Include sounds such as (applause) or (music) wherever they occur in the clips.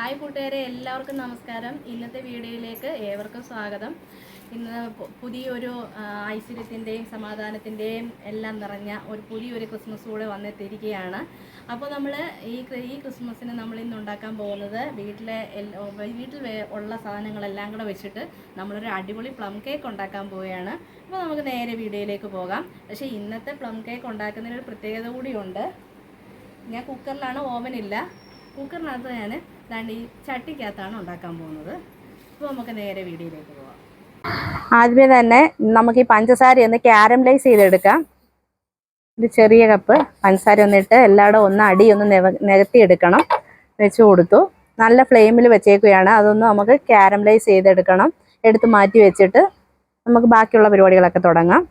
Hi കൂട്ടുകാരെ എല്ലാവർക്കും നമസ്കാരം. ഇന്നത്തെ വീഡിയോയിലേക്ക് ഏവർക്കും സ്വാഗതം. ഇന്ന് പുതിയൊരു ഐശ്വര്യത്തിന്റെയും സമാധാനത്തിന്റെയും എല്ലാം നിറഞ്ഞ ഒരു പുതിയൊരു ക്രിസ്മസ് കൂടെ വന്നെത്തിയിരിക്കുകയാണ്. അപ്പോൾ നമ്മൾ ഈ ഈ ക്രിസ്മസിന് നമ്മൾ ഇന്ന് ഉണ്ടാക്കാൻ പോകുന്നത് വീട്ടിലെ വീട്ടിൽ ഉള്ള സാധനങ്ങളെല്ലാം കൂടെ വെച്ചിട്ട് നമ്മളൊരു അടിപൊളി പ്ലം കേക്ക് ഉണ്ടാക്കാൻ പോവുകയാണ്. അപ്പോൾ നമുക്ക് നേരെ വീഡിയോയിലേക്ക് പോകാം. പക്ഷേ ഇന്നത്തെ പ്ലം കേക്ക് ഉണ്ടാക്കുന്നതിനൊരു പ്രത്യേകത കൂടിയുണ്ട്. ഞാൻ കുക്കറിലാണ് ഓവനില്ല. കുക്കറിനകത്ത് ഞാൻ ദാണ്ട് ഈ ചട്ടിക്കകത്താണ് ഉണ്ടാക്കാൻ പോകുന്നത്. അപ്പോൾ നമുക്ക് നേരെ വീഡിയോയിലേക്ക് പോവാം. ആദ്യമേ തന്നെ നമുക്ക് ഈ പഞ്ചസാര ഒന്ന് ക്യാരമലൈസ് ചെയ്തെടുക്കാം. ഒരു ചെറിയ കപ്പ് പഞ്ചസാര ഒന്നിട്ട് എല്ലായിടും ഒന്ന് അടി ഒന്ന് നിരത്തി എടുക്കണം വെച്ച് കൊടുത്തു. നല്ല ഫ്ലെയിമിൽ വെച്ചേക്കുകയാണ്. അതൊന്ന് നമുക്ക് ക്യാരമലൈസ് ചെയ്തെടുക്കണം. എടുത്ത് മാറ്റി വെച്ചിട്ട് നമുക്ക് ബാക്കിയുള്ള പരിപാടികളൊക്കെ തുടങ്ങാം.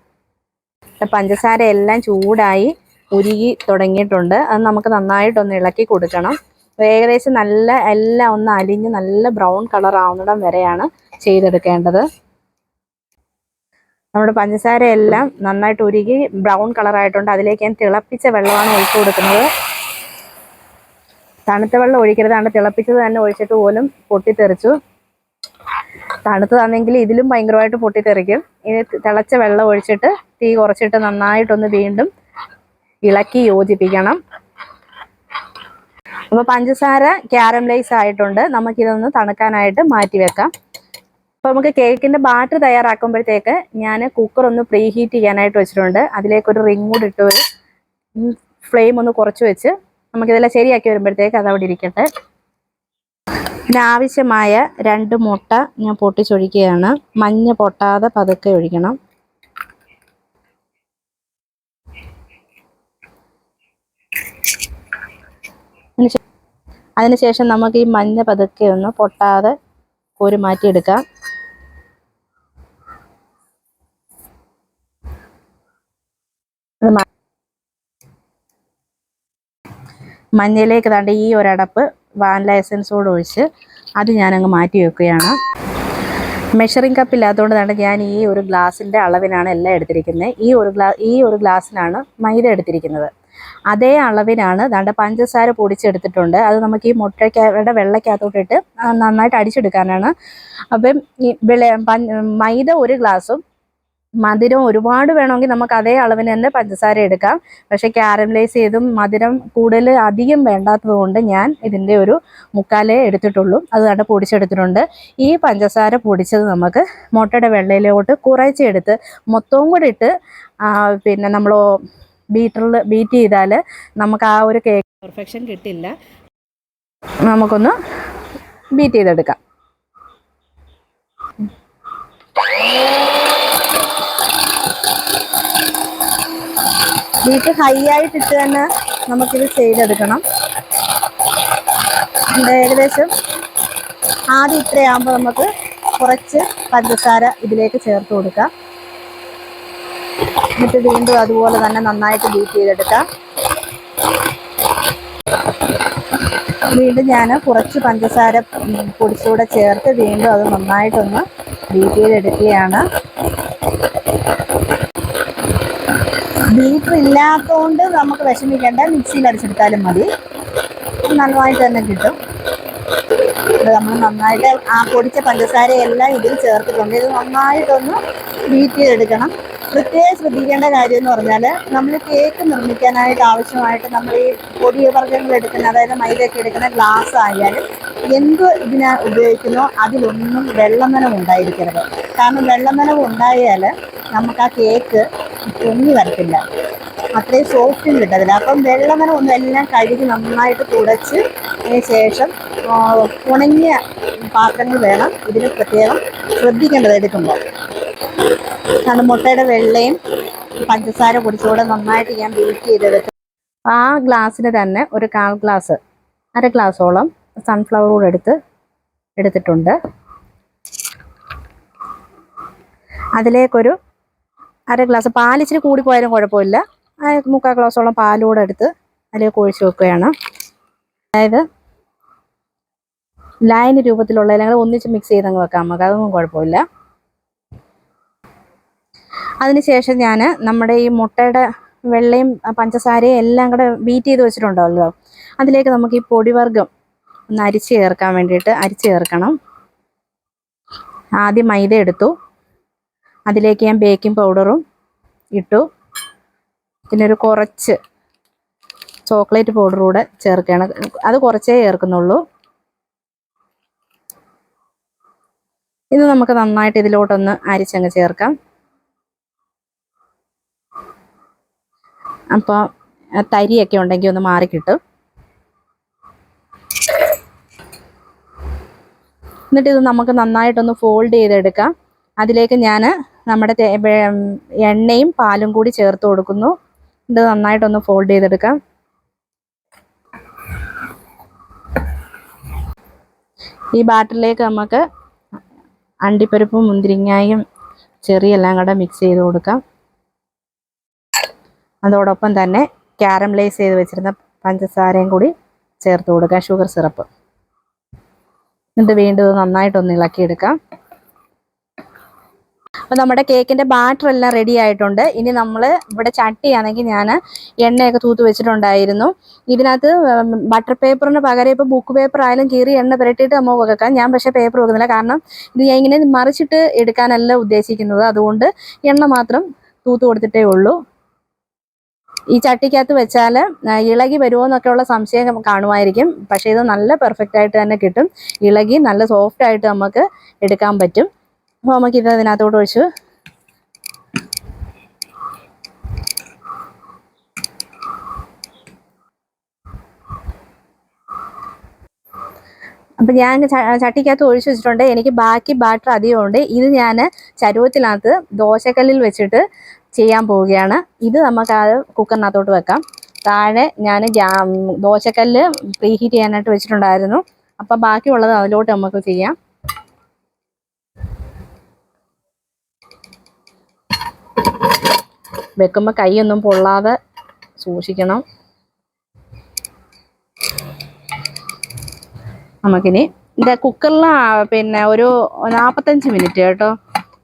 പഞ്ചസാര എല്ലാം ചൂടായി ഉരുകി തുടങ്ങിയിട്ടുണ്ട്. അത് നമുക്ക് നന്നായിട്ടൊന്ന് ഇളക്കി കൊടുക്കണം. ഏകദേശം നല്ല എല്ലാം ഒന്ന് അലിഞ്ഞ് നല്ല ബ്രൗൺ കളർ ആവുന്നിടം വരെയാണ് ചെയ്തെടുക്കേണ്ടത്. നമ്മുടെ പഞ്ചസാര എല്ലാം നന്നായിട്ട് ഉരുകി ബ്രൗൺ കളർ ആയിട്ടുണ്ട്. അതിലേക്ക് ഞാൻ തിളപ്പിച്ച വെള്ളമാണ് ഒഴിച്ചു കൊടുക്കുന്നത്. തണുത്ത വെള്ളം ഒഴിക്കരുതാണ്. തിളപ്പിച്ചത് തന്നെ ഒഴിച്ചിട്ട് പോലും പൊട്ടിത്തെറിച്ചു. തണുത്തതാണെങ്കിൽ ഇതിലും ഭയങ്കരമായിട്ട് പൊട്ടിത്തെറിക്കും. ഇനി തിളച്ച വെള്ളം ഒഴിച്ചിട്ട് തീ കുറച്ചിട്ട് നന്നായിട്ടൊന്ന് വീണ്ടും ഇളക്കി യോജിപ്പിക്കണം. അപ്പോൾ പഞ്ചസാര ക്യാരമലൈസ് ആയിട്ടുണ്ട്. നമുക്കിതൊന്ന് തണുക്കാനായിട്ട് മാറ്റി വെക്കാം. അപ്പോൾ നമുക്ക് കേക്കിന്റെ ബാറ്റർ തയ്യാറാക്കുമ്പോഴത്തേക്ക് ഞാൻ കുക്കർ ഒന്ന് പ്രീ ഹീറ്റ് ചെയ്യാനായിട്ട് വെച്ചിട്ടുണ്ട്. അതിലേക്ക് ഒരു റിംഗ് കൂടി ഇട്ട് ഒരു ഫ്ലെയിം ഒന്ന് കുറച്ച് വെച്ച് നമുക്കിതെല്ലാം ശരിയാക്കി വരുമ്പോഴത്തേക്ക് അതവിടെ ഇരിക്കട്ടെ. പിന്നെ ആവശ്യമായ രണ്ട് മുട്ട ഞാൻ പൊട്ടിച്ചൊഴിക്കുകയാണ്. മഞ്ഞ പൊട്ടാതെ പതുക്കെ ഒഴിക്കണം. അതിനുശേഷം നമുക്ക് ഈ മഞ്ഞ പതുക്കെ ഒന്ന് പൊട്ടാതെ കോരി മാറ്റിയെടുക്കാം. മഞ്ഞയിലേക്ക് താണ്ട് ഈ ഒരടപ്പ് വാനില എസൻസോട് ഒഴിച്ച് അത് ഞാനങ്ങ് മാറ്റി വെക്കുകയാണ്. മെഷറിംഗ് കപ്പ് ഇല്ലാത്തതുകൊണ്ട് തന്നെ ഞാൻ ഈ ഒരു ഗ്ലാസിന്റെ അളവിനാണ് എല്ലാം എടുത്തിരിക്കുന്നത്. ഈ ഒരു ഗ്ലാ ഈ ഒരു ഗ്ലാസ്സിനാണ് മൈദ എടുത്തിരിക്കുന്നത്. അതേ അളവിനാണ് ദാണ്ട പഞ്ചസാര പൊടിച്ചെടുത്തിട്ടുണ്ട്. അത് നമുക്ക് ഈ മുട്ടയ്ക്കയുടെ വെള്ളക്കകത്തോട്ടിട്ട് നന്നായിട്ട് അടിച്ചെടുക്കാനാണ്. അപ്പം ഈ വെള്ള മൈദ ഒരു ഗ്ലാസും മധുരം ഒരുപാട് വേണമെങ്കിൽ നമുക്ക് അതേ അളവിന് തന്നെ പഞ്ചസാര എടുക്കാം. പക്ഷെ ക്യാരമലൈസ് ചെയ്തും മധുരം കൂടുതൽ അധികം വേണ്ടാത്തത് കൊണ്ട് ഞാൻ ഇതിന്റെ ഒരു മുക്കാലേ എടുത്തിട്ടുള്ളൂ. അത് കണ്ട് പൊടിച്ചെടുത്തിട്ടുണ്ട്. ഈ പഞ്ചസാര പൊടിച്ചത് നമുക്ക് മുട്ടയുടെ വെള്ളയിലോട്ട് കുറച്ചെടുത്ത് മൊത്തവും കൂടി ഇട്ട് പിന്നെ നമ്മൾ ബീറ്ററിൽ ബീറ്റ് ചെയ്താൽ നമുക്ക് ആ ഒരു കേക്ക് പെർഫെക്ഷൻ കിട്ടില്ല. നമുക്കൊന്ന് ബീറ്റ് ചെയ്തെടുക്കാം. ബീറ്റ് ഹൈ ആയിട്ടിട്ട് തന്നെ നമുക്കിത് ചെയ്തെടുക്കണം. ഏകദേശം ആദ്യം ഇത്രയാകുമ്പോൾ നമുക്ക് കുറച്ച് പഞ്ചസാര ഇതിലേക്ക് ചേർത്ത് കൊടുക്കാം. എന്നിട്ട് വീണ്ടും അതുപോലെ തന്നെ നന്നായിട്ട് ബീറ്റ് ചെയ്തെടുക്കാം. വീണ്ടും ഞാൻ കുറച്ച് പഞ്ചസാര പൊടിച്ചുകൂടെ ചേർത്ത് വീണ്ടും അത് നന്നായിട്ടൊന്ന് ബീറ്റ് ചെയ്തെടുക്കുകയാണ്. ബീറ്റർ ഇല്ലാത്തതുകൊണ്ട് നമുക്ക് വിഷമിക്കേണ്ട. മിക്സിയിൽ അരച്ചെടുത്താലും മതി. നന്നായിട്ട് തന്നെ കിട്ടും. നമ്മൾ നന്നായിട്ട് ആ പൊടിച്ച പഞ്ചസാരയെല്ലാം ഇതിൽ ചേർത്തിട്ടുണ്ട്. ഇത് നന്നായിട്ടൊന്ന് ബീറ്റ് ചെയ്തെടുക്കണം. പ്രത്യേകം ശ്രദ്ധിക്കേണ്ട കാര്യം എന്ന് പറഞ്ഞാൽ നമ്മൾ കേക്ക് നിർമ്മിക്കാനായിട്ട് ആവശ്യമായിട്ട് നമ്മൾ ഈ പൊടി വർഗങ്ങൾ എടുക്കുന്ന അതായത് മൈദയൊക്കെ എടുക്കുന്ന ഗ്ലാസ് ആയാലും എന്ത് ഇതിന് ഉപയോഗിക്കുന്നോ അതിലൊന്നും വെള്ളനനവ് ഉണ്ടായിരിക്കരുത്. കാരണം വെള്ളനനവ് ഉണ്ടായാൽ നമുക്ക് ആ കേക്ക് പൊങ്ങി വരത്തില്ല. അത്രയും സോഫ്റ്റും കിട്ടത്തില്ല. അപ്പം വെള്ളമനം ഒന്നും എല്ലാം കഴുകി നന്നായിട്ട് തുടച്ച് അതിന് ശേഷം ഉണങ്ങിയ പാത്രങ്ങൾ വേണം ഇതിന് പ്രത്യേകം ശ്രദ്ധിക്കേണ്ടത് എടുക്കുമ്പോൾ. കാരണം മുട്ടയുടെ വെള്ളയും പഞ്ചസാര പൊടിച്ചുകൂടെ നന്നായിട്ട് ഞാൻ ബീറ്റ് ചെയ്തെടുത്ത് ആ ഗ്ലാസ്സിന് തന്നെ ഒരു കാൽ ഗ്ലാസ് അര ഗ്ലാസ്സോളം സൺഫ്ലവർ കൂടെ എടുത്ത് എടുത്തിട്ടുണ്ട്. അതിലേക്കൊരു അര ഗ്ലാസ് കൂടി കൂടിപ്പോയാലും കുഴപ്പമില്ല. മുക്കാൽ ഗ്ലാസ്സോളം പാൽ കൂടെ എടുത്ത് അതിലേക്ക് ഒഴിച്ചു വെക്കുകയാണ്. അതായത് ലൈൻ രൂപത്തിലുള്ള ഞങ്ങൾ ഒന്നിച്ച് മിക്സ് ചെയ്തങ്ങ് വെക്കാം. നമുക്ക് അതൊന്നും കുഴപ്പമില്ല. അതിനുശേഷം ഞാൻ നമ്മുടെ ഈ മുട്ടയുടെ വെള്ളയും പഞ്ചസാരയും എല്ലാം കൂടെ ബീറ്റ് ചെയ്ത് വെച്ചിട്ടുണ്ടല്ലോ. അതിലേക്ക് നമുക്ക് ഈ പൊടിവർഗം ഒന്ന് അരിച്ച് ചേർക്കാൻ വേണ്ടിയിട്ട് അരിച്ച് ചേർക്കണം. ആദ്യം മൈദ എടുത്തു. അതിലേക്ക് ഞാൻ ബേക്കിംഗ് പൗഡറും ഇട്ടു. പിന്നെ ഒരു കുറച്ച് ചോക്ലേറ്റ് പൗഡർ കൂടെ ചേർക്കുകയാണ്. അത് കുറച്ചേ ചേർക്കുന്നുള്ളൂ. ഇത് നമുക്ക് നന്നായിട്ട് ഇതിലോട്ടൊന്ന് അരിച്ചങ്ങ് ചേർക്കാം. അപ്പോൾ തരിയൊക്കെ ഉണ്ടെങ്കിൽ ഒന്ന് മാറി കിട്ടും. എന്നിട്ട് ഇത് നമുക്ക് നന്നായിട്ടൊന്ന് ഫോൾഡ് ചെയ്തെടുക്കാം. അതിലേക്ക് ഞാൻ നമ്മുടെ എണ്ണയും പാലും കൂടി ചേർത്ത് കൊടുക്കുന്നു. ഇത് നന്നായിട്ടൊന്ന് ഫോൾഡ് ചെയ്തെടുക്കാം. ഈ ബാറ്ററിലേക്ക് നമുക്ക് അണ്ടിപ്പരിപ്പും മുന്തിരിങ്ങായും ചെറിയെല്ലാം കൂടെ മിക്സ് ചെയ്ത് കൊടുക്കാം. അതോടൊപ്പം തന്നെ ക്യാരമലൈസ് ചെയ്ത് വെച്ചിരുന്ന പഞ്ചസാരയും കൂടി ചേർത്ത് കൊടുക്കാം ഷുഗർ സിറപ്പ്. എന്നിട്ട് വീണ്ടും ഇത് നന്നായിട്ടൊന്ന് ഇളക്കിയെടുക്കാം. അപ്പോൾ നമ്മുടെ കേക്കിന്റെ ബാറ്റർ എല്ലാം റെഡി ആയിട്ടുണ്ട്. ഇനി നമ്മൾ ഇവിടെ ചട്ടിയാണെങ്കിൽ ഞാൻ എണ്ണയൊക്കെ തൂത്ത് വെച്ചിട്ടുണ്ടായിരുന്നു. ഇതിനകത്ത് ബട്ടർ പേപ്പറിന് പകരം ഇപ്പോൾ ബുക്ക് പേപ്പർ ആയാലും കീറി എണ്ണ പുരട്ടിയിട്ട് നമുക്ക് വെക്കാം. ഞാൻ പക്ഷേ പേപ്പർ വെക്കുന്നില്ല. കാരണം ഇത് ഞാൻ ഇങ്ങനെ മറിച്ചിട്ട് എടുക്കാനല്ല ഉദ്ദേശിക്കുന്നത്. അതുകൊണ്ട് എണ്ണ മാത്രം തൂത്ത് കൊടുത്തിട്ടേ ഉള്ളൂ. ഈ ചട്ടിക്കകത്ത് വെച്ചാൽ ഇളകി വരുമോ എന്നൊക്കെയുള്ള സംശയം കാണുമായിരിക്കും. പക്ഷേ ഇത് നല്ല പെർഫെക്റ്റ് ആയിട്ട് തന്നെ കിട്ടും. ഇളകി നല്ല സോഫ്റ്റ് ആയിട്ട് നമുക്ക് എടുക്കാൻ പറ്റും. അപ്പോൾ നമുക്ക് ഇത് അതിനകത്തോട്ട് ഒഴിച്ചു അപ്പം ഞാൻ ചട്ടിക്കകത്ത് ഒഴിച്ചു വെച്ചിട്ടുണ്ട്. എനിക്ക് ബാക്കി ബാറ്റർ അധികമുണ്ട്. ഇത് ഞാൻ ചരുവത്തിനകത്ത് ദോശക്കല്ലിൽ വെച്ചിട്ട് ചെയ്യാൻ പോവുകയാണ്. ഇത് നമുക്ക് ആ കുക്കറിനകത്തോട്ട് വെക്കാം. താഴെ ഞാൻ ദോശക്കല്ല് പ്രീ ഹീറ്റ് ചെയ്യാനായിട്ട് വെച്ചിട്ടുണ്ടായിരുന്നു. അപ്പം ബാക്കിയുള്ളത് അതിലോട്ട് നമുക്ക് ചെയ്യാം. വെക്കുമ്പോൾ കൈയൊന്നും പൊള്ളാതെ സൂക്ഷിക്കണം. നമുക്കിനി ഇത് കുക്കറിൽ പിന്നെ ഒരു നാൽപ്പത്തഞ്ച് മിനിറ്റ് കേട്ടോ.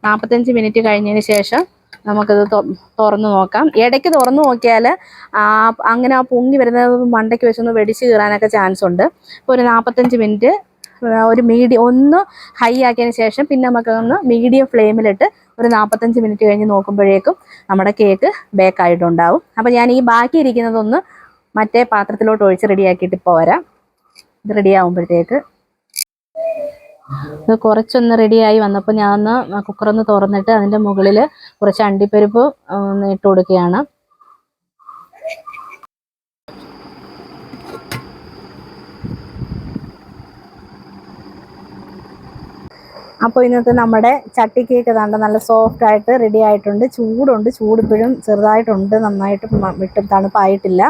നാൽപ്പത്തഞ്ച് മിനിറ്റ് കഴിഞ്ഞതിന് ശേഷം നമുക്കിത് തുറന്നു നോക്കാം. ഇടയ്ക്ക് തുറന്നു നോക്കിയാൽ അങ്ങനെ ആ പൊങ്ങി വരുന്നത് മണ്ടയ്ക്ക് വെച്ചൊന്ന് വെടിച്ച് കീറാനൊക്കെ ചാൻസ് ഉണ്ട്. ഇപ്പോൾ ഒരു നാൽപ്പത്തഞ്ച് മിനിറ്റ് ഒരു മീഡിയം ഒന്ന് ഹൈ ആക്കിയതിന് ശേഷം പിന്നെ നമുക്കൊന്ന് മീഡിയം ഫ്ലെയിമിലിട്ട് ഒരു നാൽപ്പത്തഞ്ച് മിനിറ്റ് കഴിഞ്ഞ് നോക്കുമ്പോഴേക്കും നമ്മുടെ കേക്ക് ബേക്കായിട്ടുണ്ടാവും അപ്പോൾ ഞാൻ ഈ ബാക്കി ഇരിക്കുന്നതൊന്ന് മറ്റേ പാത്രത്തിലോട്ട് ഒഴിച്ച് റെഡിയാക്കിയിട്ട് ഇപ്പോൾ വരാം. ഇത് റെഡി ആകുമ്പോഴത്തേക്ക് ഇത് കുറച്ചൊന്ന് റെഡിയായി വന്നപ്പോൾ ഞാൻ ഒന്ന് കുക്കറൊന്ന് തുറന്നിട്ട് അതിന്റെ മുകളിൽ കുറച്ച് അണ്ടിപ്പരിപ്പ് ഇട്ട് കൊടുക്കുകയാണ്. അപ്പോൾ ഇന്നത്തെ നമ്മുടെ ചട്ടി കേക്ക് കണ്ട നല്ല സോഫ്റ്റ് ആയിട്ട് റെഡി ആയിട്ടുണ്ട്. ചൂടുണ്ട്. ചൂട് ഇപ്പോഴും ചെറുതായിട്ടുണ്ട്. നന്നായിട്ട് വിട്ടും തണുപ്പായിട്ടില്ല.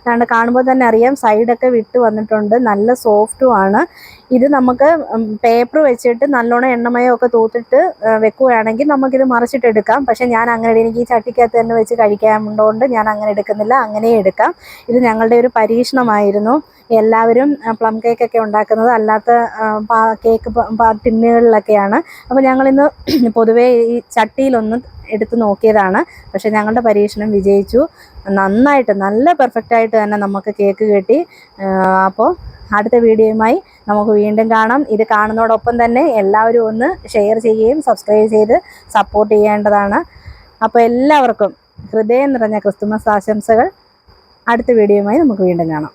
അതുകൊണ്ട് കാണുമ്പോൾ തന്നെ അറിയാം സൈഡൊക്കെ വിട്ട് വന്നിട്ടുണ്ട്. നല്ല സോഫ്റ്റും ആണ്. ഇത് നമുക്ക് പേപ്പർ വെച്ചിട്ട് നല്ലോണം എണ്ണമയം ഒക്കെ തൂത്തിട്ട് വെക്കുകയാണെങ്കിൽ നമുക്കിത് മറിച്ചിട്ടെടുക്കാം പക്ഷെ ഞാൻ അങ്ങനെ എനിക്ക് ഈ ചട്ടിക്കകത്ത് തന്നെ വെച്ച് കഴിക്കാറുള്ളതുകൊണ്ട് ഞാൻ അങ്ങനെ എടുക്കുന്നില്ല. അങ്ങനെ എടുക്കാം. ഇത് ഞങ്ങളുടെ ഒരു പരീക്ഷണമായിരുന്നു. എല്ലാവരും പ്ലം കേക്ക് ഒക്കെ ഉണ്ടാക്കുന്നത് അല്ലാത്ത കേക്ക് ടിന്നുകളിലൊക്കെയാണ്. അപ്പോൾ ഞങ്ങളിന്ന് (clears throat) പൊതുവേ ഈ ചട്ടിയിലൊന്ന് എടുത്ത് നോക്കിയതാണ്. പക്ഷെ ഞങ്ങളുടെ പരീക്ഷണം വിജയിച്ചു. നന്നായിട്ട് നല്ല പെർഫെക്റ്റായിട്ട് തന്നെ നമുക്ക് കേക്ക് കിട്ടി. അപ്പോൾ അടുത്ത വീഡിയോയുമായി നമുക്ക് വീണ്ടും കാണാം. ഇത് കാണുന്നതോടൊപ്പം തന്നെ എല്ലാവരും ഒന്ന് ഷെയർ ചെയ്യുകയും സബ്സ്ക്രൈബ് ചെയ്ത് സപ്പോർട്ട് ചെയ്യേണ്ടതാണ്. അപ്പോൾ എല്ലാവർക്കും ഹൃദയം നിറഞ്ഞ ക്രിസ്തുമസ് ആശംസകൾ. അടുത്ത വീഡിയോയുമായി നമുക്ക് വീണ്ടും കാണാം.